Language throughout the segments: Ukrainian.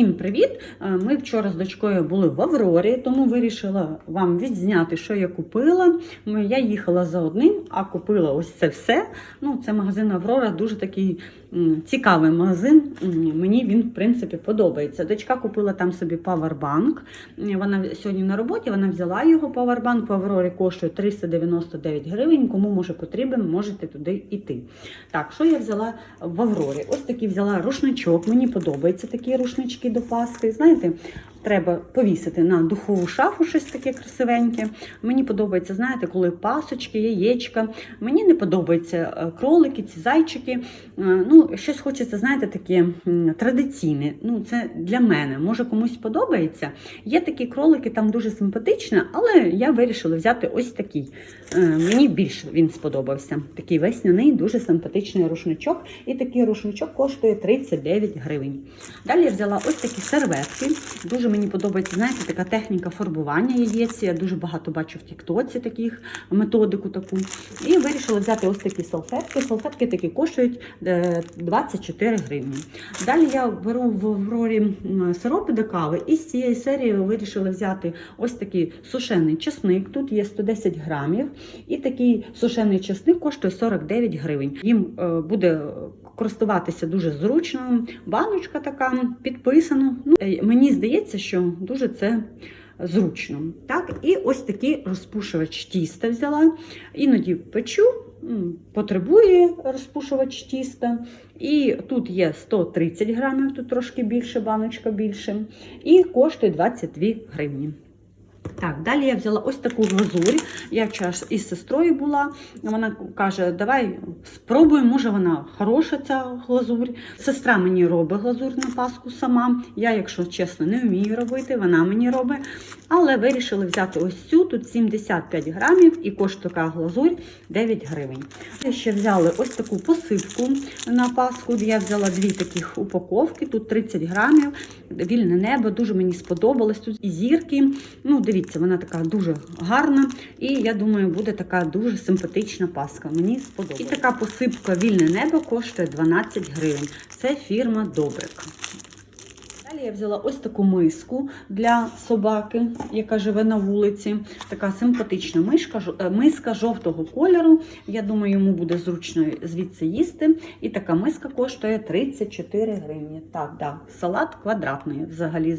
Всім привіт! Е, Ми вчора з дочкою були в Аврорі, тому вирішила вам відзняти, що я купила. Я їхала за одним, а купила ось це все. Ну, це магазин Аврора, дуже такий цікавий магазин. Мені він, в принципі, подобається. Дочка купила там собі павербанк. Вона сьогодні на роботі, вона взяла його павербанк. В Аврорі коштує 399 гривень. Кому може потрібен, можете туди йти. Так, що я взяла в Аврорі? Ось такий взяла рушничок. Мені подобаються такі рушнички до Паски. Знаєте, треба повісити на духову шафу щось таке красивеньке. Мені подобається, знаєте, коли пасочки, яєчка. Мені не подобаються е, кролики, ці зайчики. Е, Ну, щось хочеться, знаєте, таке традиційне. Ну, це для мене. Може комусь подобається. Є такі кролики, там дуже симпатичні, але я вирішила взяти ось такий. Е, Мені більше він сподобався. Такий весняний, дуже симпатичний рушничок. І такий рушничок коштує 39 гривень. Далі я взяла ось такі серветки. Дуже мені подобається, знаєте, така техніка фарбування яєць. Я дуже багато бачу в Тіктоці таких методику таку. І вирішила взяти ось такі салфетки. Салфетки такі коштують е, 24 гривні. Далі я беру в Аврорі сиропи до кави, і з цієї серії вирішила взяти ось такий сушений чесник. Тут є 110 грамів. І такий сушений чесник коштує 49 гривень. Їм е, буде користуватися дуже зручно. Баночка така підписана. Ну, е, мені здається, що дуже це. Зручно. Так, і ось такий розпушувач тіста взяла. Іноді печу, потребує розпушувач тіста. І тут є 130 грамів, тут трошки більше, баночка більше. І коштує 22 гривні. Так, далі я взяла ось таку глазурь. Я вчора із сестрою була. Вона каже: давай спробуємо, може вона хороша ця глазурь. Сестра мені робить глазурь на паску сама. Я, якщо чесно, не вмію робити, вона мені робить. Але вирішили взяти ось цю, тут 75 грамів і коштує така глазурь 9 гривень. Я ще взяли ось таку посипку на паску. Я взяла дві таких упаковки, тут 30 грамів. Вільне небо, дуже мені сподобалось. Тут і зірки. Ну, дивіться, вона така дуже гарна. І я думаю, буде така дуже симпатична паска. Мені сподобалось. І така посипка вільне небо коштує 12 гривень. Це фірма Добрик. Далі я взяла ось таку миску для собаки, яка живе на вулиці. Така симпатична мишка, е, миска жовтого кольору. Я думаю, йому буде зручно звідси їсти. І така миска коштує 34 гривні. Так, да, салат квадратний, взагалі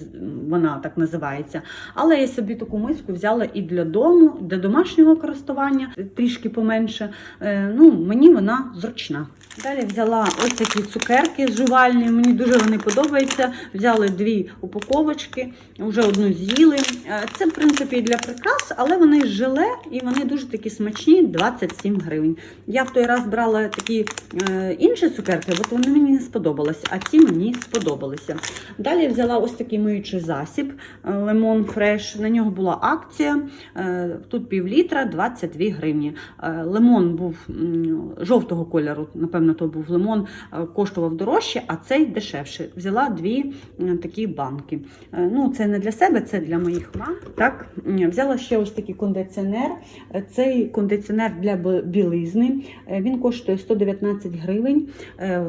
вона так називається. Але я собі таку миску взяла і для дому, для домашнього користування, трішки поменше. Е, Ну, мені вона зручна. Далі взяла ось такі цукерки жувальні, мені дуже вони подобаються. Взяли дві упаковочки, вже одну з'їли. Е, Це, в принципі, для прикрас, але вони желе і вони дуже такі смачні, 27 гривень. Я в той раз брала такі е, інші цукерки, бо вони мені не сподобалися, а ці мені сподобалися. Далі взяла ось такий миючий засіб е, Lemon Fresh. На нього була акція. Тут пів літра 22 гривні. Лимон був жовтого кольору, напевно, то був лимон, е, коштував дорожче, а цей дешевше. Взяла дві е, такі банки. Е, Ну, це не для себе, це для моїх мам. Так, взяла ще ось такий кондиціонер. Цей кондиціонер для білизни. Він коштує 119 гривень.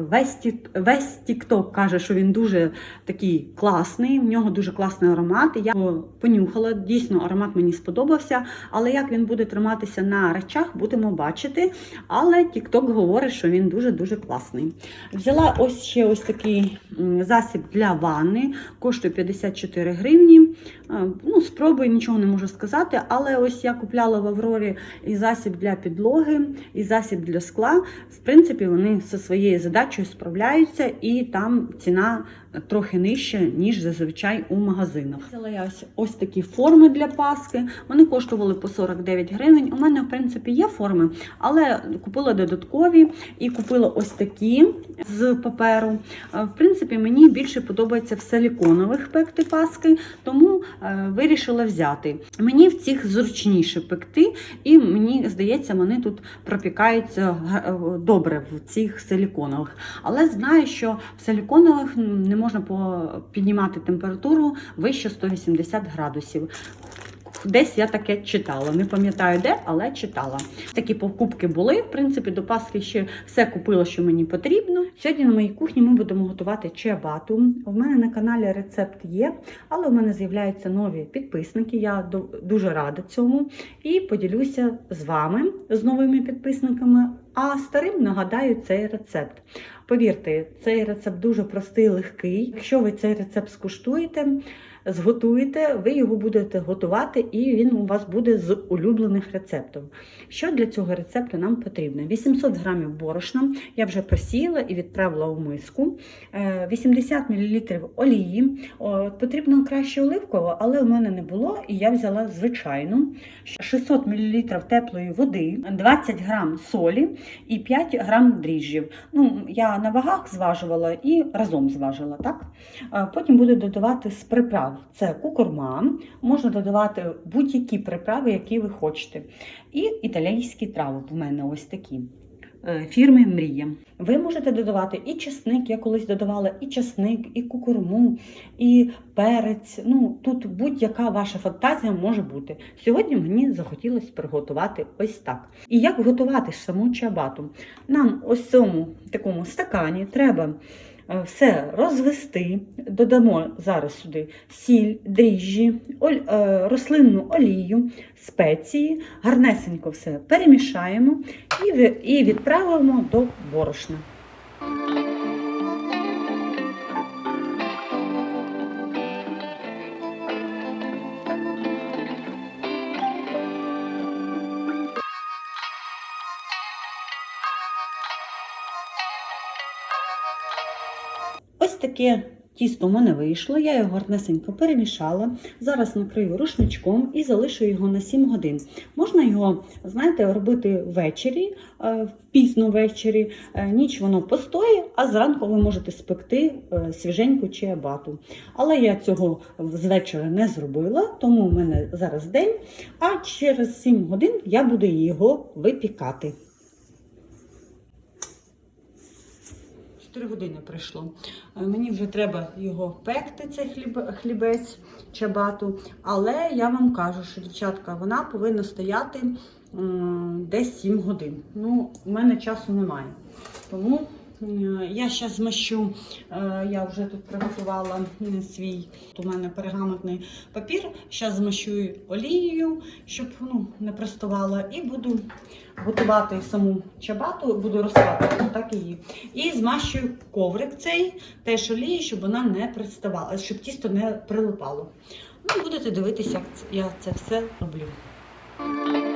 Весь тік- весь TikTok каже, що він дуже такий класний, в нього дуже класний аромат. Я його понюхала, дійсно аромат мені сподобався. Але як він буде триматися на речах, будемо бачити. Але TikTok говорить, що він дуже-дуже класний. Взяла ось ще ось такий засіб для ванни, коштує 54 гривні. Е, Ну, спробую, нічого не можу сказати. Але ось я купляла в Аврорі і засіб для підлоги, і засіб для скла. В принципі, вони зі своєю задачею справляються, і там ціна трохи нижча, ніж зазвичай у магазинах. Взяла я ось, ось такі форми для паски. Вони коштували по 49 гривень. У мене, в принципі, є форми, але купила додаткові і купила ось такі з паперу. Е, В принципі, мені більше подобається в силіконових пекти паски, тому е, вирішила взяти. Мені в цих зручніше пекти, і мені здається, вони тут пропікаються е, добре в цих силіконових. Але знаю, що в силіконових не можна піднімати температуру вище 180 градусів. Десь я таке читала. Не пам'ятаю де, але читала. Такі покупки були. В принципі, до Пасхи ще все купила, що мені потрібно. Сьогодні на моїй кухні ми будемо готувати чиабату. У мене на каналі рецепт є, але у мене з'являються нові підписники. Я дуже рада цьому. І поділюся з вами, з новими підписниками. А старим нагадаю цей рецепт. Повірте, цей рецепт дуже простий, легкий. Якщо ви цей рецепт скуштуєте, зготуєте, ви його будете готувати, і він у вас буде з улюблених рецептів. Що для цього рецепту нам потрібно? 800 грамів борошна я вже просіяла і відправила у миску. Е, 80 мл олії. Потрібно краще оливково, але у мене не було, і я взяла звичайну. 600 мл теплої води, 20 грам солі і 5 грам дріжджів. Ну, я на вагах зважувала і разом зважила, так? Е, Потім буду додавати з приправ. Це кукурма, можна додавати будь-які приправи, які ви хочете. І італійські трави в мене ось такі. Е, Фірми Мрія. Ви можете додавати і чесник, я колись додавала і чесник, і кукурму, і перець. Ну тут будь-яка ваша фантазія може бути. Сьогодні мені захотілося приготувати ось так. І як готувати саму чабату? Нам ось цьому такому стакані треба все розвести. Додамо зараз сюди сіль, дріжджі, е, рослинну олію, спеції, гарнесенько все перемішаємо і відправимо до борошна. Таке тісто в мене вийшло, я його гарнесенько перемішала. Зараз накрию рушничком і залишу його на 7 годин. Можна його, знаєте, робити ввечері, е, пізно ввечері, е, ніч воно постоє, а зранку ви можете спекти е, свіженьку чиабату. Але я цього з вечора не зробила, тому в мене зараз день, а через 7 годин я буду його випікати. 4 години пройшло. Е, Мені вже треба його пекти, цей хліб, хлібець чабату. Але я вам кажу, що дівчатка, вона повинна стояти десь 7 годин. Ну, у мене часу немає. Тому я зараз змащу, е, я вже тут приготувала свій, у мене пергаментний папір. Зараз змащу олією, щоб ну, не приставала, і буду готувати саму чабату, буду розкатувати так її. І змащую коврик цей теж олією, щоб вона не приставала, щоб тісто не прилипало. Ну, будете дивитися, як я це все роблю.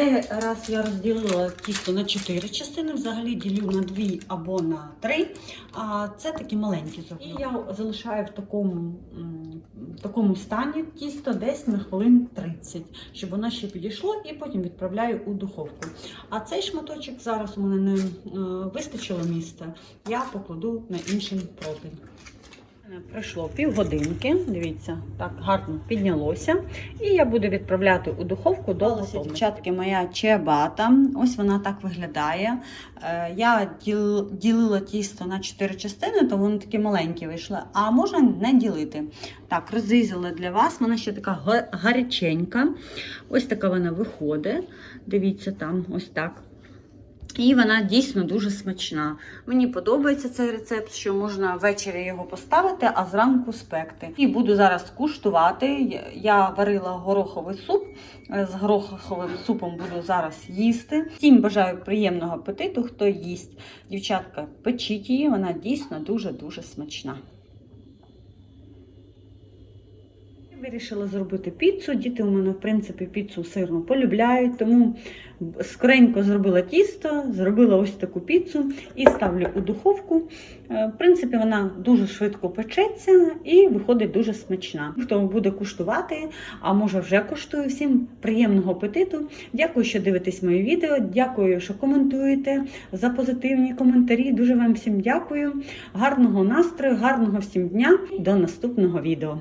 Цей раз я розділила тісто на 4 частини, взагалі ділю на 2 або на 3. А це такі маленькі зроблю. І я залишаю в такому, в такому стані тісто десь на хвилин 30, щоб воно ще підійшло, і потім відправляю у духовку. А цей шматочок зараз у мене не е, вистачило місця, я покладу на інший противень. Пройшло півгодинки, дивіться, так гарно піднялося. І я буду відправляти у духовку до готовності. Дівчатки, моя чебата. Ось вона так виглядає. Е, Я ділила тісто на 4 частини, то вони такі маленькі вийшли. А можна не ділити. Так, розрізала для вас. Вона ще така гаряченька. Ось така вона виходить. Дивіться там, ось так. І вона дійсно дуже смачна. Мені подобається цей рецепт, що можна ввечері його поставити, а зранку спекти. І буду зараз куштувати. Я варила гороховий суп. Е, З гороховим супом буду зараз їсти. Всім бажаю приємного апетиту, хто їсть. Дівчатка, печіть її, вона дійсно дуже-дуже смачна. Вирішила зробити піцу. Діти у мене, в принципі, піцу сирну полюбляють, тому скоренько зробила тісто, зробила ось таку піцу і ставлю у духовку. Е, В принципі, вона дуже швидко печеться і виходить дуже смачна. Хто буде куштувати, а може вже куштує всім приємного апетиту. Дякую, що дивитесь мої відео. Дякую, що коментуєте за позитивні коментарі. Дуже вам всім дякую. Гарного настрою, гарного всім дня. До наступного відео.